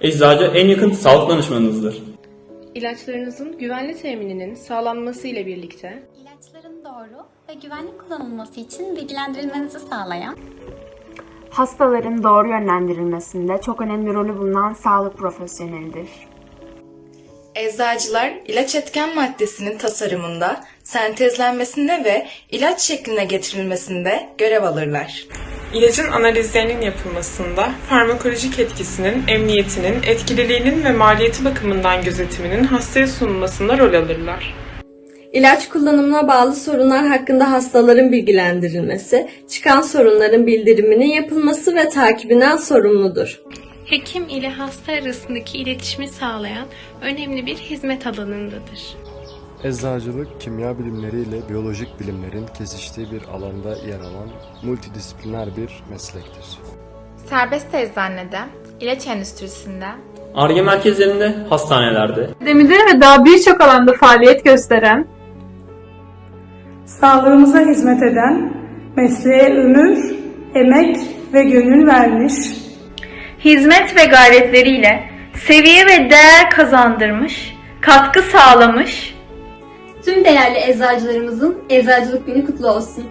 Eczacı en yakın sağlık danışmanınızdır. İlaçlarınızın güvenli temininin sağlanması ile birlikte İlaçların doğru ve güvenli kullanılması için bilgilendirilmenizi sağlayan Hastaların doğru yönlendirilmesinde çok önemli rolü bulunan sağlık profesyonelidir. Eczacılar ilaç etken maddesinin tasarımında, sentezlenmesinde ve ilaç şekline getirilmesinde görev alırlar. İlacın analizlerinin yapılmasında farmakolojik etkisinin, emniyetinin, etkililiğinin ve maliyeti bakımından gözetiminin hastaya sunulmasında rol alırlar. İlaç kullanımına bağlı sorunlar hakkında hastaların bilgilendirilmesi, çıkan sorunların bildiriminin yapılması ve takibinden sorumludur. Hekim ile hasta arasındaki iletişimi sağlayan önemli bir hizmet alanındadır. Eczacılık, kimya bilimleri ile biyolojik bilimlerin kesiştiği bir alanda yer alan multidisipliner bir meslektir. Serbest eczanede, ilaç endüstrisinde, Arge merkezlerinde, hastanelerde, akademide ve daha birçok alanda faaliyet gösteren, Sağlığımıza hizmet eden, mesleğe ömür, emek ve gönül vermiş, hizmet ve gayretleriyle seviye ve değer kazandırmış, katkı sağlamış, değerli eczacılarımızın Eczacılık Günü kutlu olsun.